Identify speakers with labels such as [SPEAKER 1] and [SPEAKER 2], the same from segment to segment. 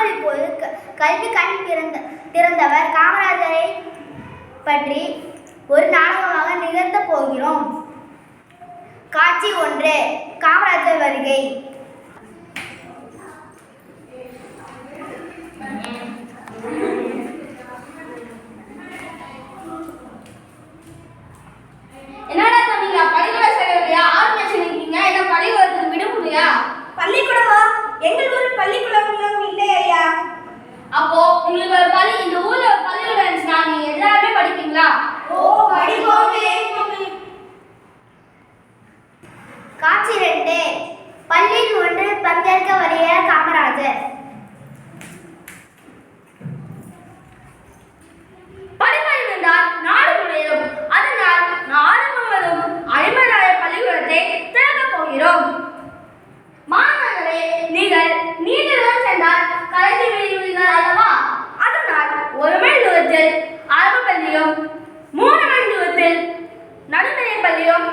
[SPEAKER 1] நாவல் போது கல்வி கண் திறந்த திறந்தவர். காமராஜரை
[SPEAKER 2] பற்றி ஒரு நாடகமாக நிகழ்த்த போகிறோம். காட்சி ஒன்று
[SPEAKER 3] காமராஜர் வருகை.
[SPEAKER 1] காட்சி ரெண்டு. பள்ளியில் ஒன்று பங்கேற்க வருகிற காமராஜர்.
[SPEAKER 2] படிப்பறிவு என்றால் நாடு முழுவதும். அதனால் நாடு முழுவதும் ஐம்பதாய பள்ளிக்கூடத்தை திறக்கப் போகிறோம். மாணவர்களே நீங்கள் நீண்ட தூரம் சென்றால் கலைந்து விடுவீர்கள் அல்லவா? அதனால் ஒரு மைல் தூரத்தில் அரபு பள்ளியும் மூணு மைல் தூரத்தில் நடுநிலை பள்ளியும்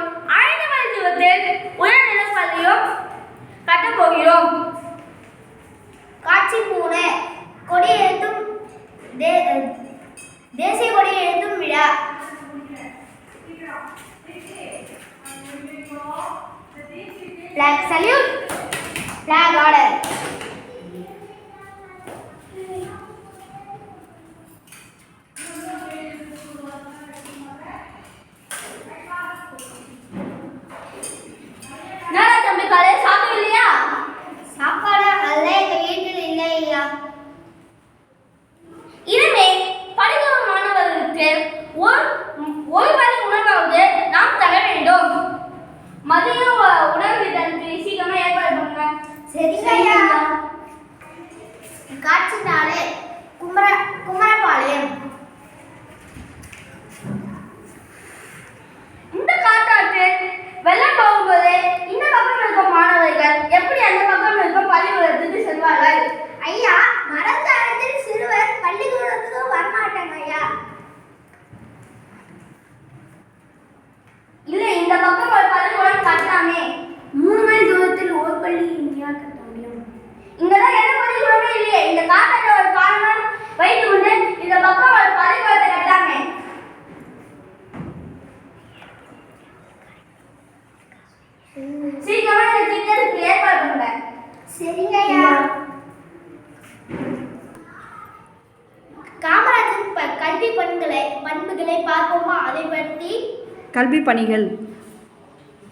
[SPEAKER 2] ஐந்து மைல் உயர்நிலை பள்ளியும் கட்டப்போகிறோம்
[SPEAKER 1] காட்சி பூனை கொடி எழுத்தும் தேசிய கொடி எழுத்தும் விழா Flag salute. Flag order. சரிங்க ஐயா காட்சி நாளே குமர குமரபாளையம்.
[SPEAKER 2] இந்த காட்டாற்றில் வெள்ளம் போகும்போது இந்த பக்கம் இருக்கும் மாணவர்கள் எப்படி அந்த பக்கம் இருக்கும் பள்ளிக்கூடத்துக்கு செல்வார்கள்?
[SPEAKER 1] ஐயா மரக்காலத்தில் சிறுவர் பள்ளிக்கூடத்துக்கு வரமாட்டாங்க ஐயா
[SPEAKER 2] இல்லை இந்த பக்கம் ஒரு பள்ளிக்கூடம் கட்டாமே.
[SPEAKER 1] மூணு மைல் தூரத்தில்
[SPEAKER 2] ஒரு பள்ளி வைத்து கொண்டு இந்த பக்கம் ஒரு பள்ளிக்கூடத்தை கட்டலாமே சீக்கிரமா இந்த திட்டத்துக்கு ஏற்பாடு பண்ணுங்க.
[SPEAKER 1] சரிங்க ஐயா காமராஜர் ப- கல்வி பண்புகளை பண்புகளை பார்ப்போமா? அதை பற்றி
[SPEAKER 4] கல்வி பணிகள்.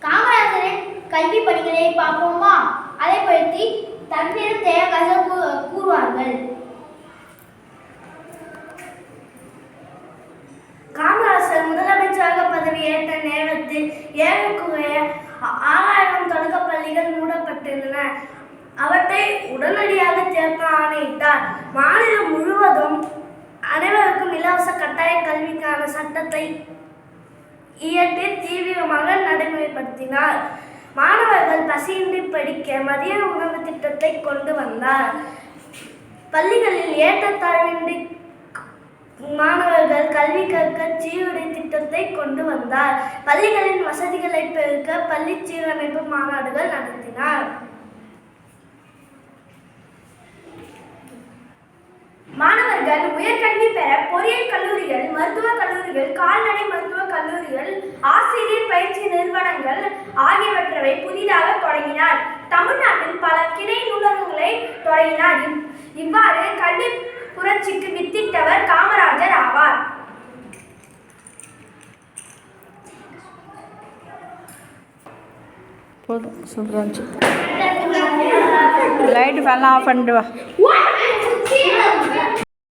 [SPEAKER 1] காமராஜரின் கல்வி பணிகளை பார்ப்போமா? அதை பற்றி தன்னிடம் தேவகாச கூறுவார்கள்.
[SPEAKER 3] கேட்ட நேரத்தில் ஏறக்குறைய ஆறாயிரம் தொடக்கப் பள்ளிகள் மூடப்பட்டிருந்தன. அவற்றை உடனடியாக திறக்க ஆணையிட்டார். மாநிலம் முழுவதும் அனைவருக்கும் இலவச கட்டாய கல்விக்கான சட்டத்தை இயற்றி தீவிரமாக நடைமுறைப்படுத்தினார். மாணவர்கள் பசியின்றி படிக்க மதிய உணவு திட்டத்தை கொண்டு வந்தார். பள்ளிகளில் ஏற்றத்தாழ்வின்றி மாணவர்கள் கல்வி கற்க சீருடை திட்டத்தை கொண்டு வந்தார். பள்ளிகளின் வசதிகளை பெருக்க பள்ளி சீரமைப்பு மாநாடுகள் நடத்தினார். மாணவர்கள் உயர்கல்வி பெற பொறியியல் கல்லூரிகள் மருத்துவக் கல்லூரிகள் கால்நடை மருத்துவக் கல்லூரிகள் ஆசிரியர் பயிற்சி நிறுவனங்கள் ஆகியவற்றை புதிதாக தொடங்கினார். தமிழ்நாட்டில் பல கிளை நூலகங்களை தொடங்கினார். இவ்வாறு கல்வி புரட்சிக்கு வித்திட்டவர் காமராஜர் ஆவார்.
[SPEAKER 4] போதும் இருந்துச்சு லைட்டு ஃபேன்லாம் ஆஃப் பண்ணிட்டு வா?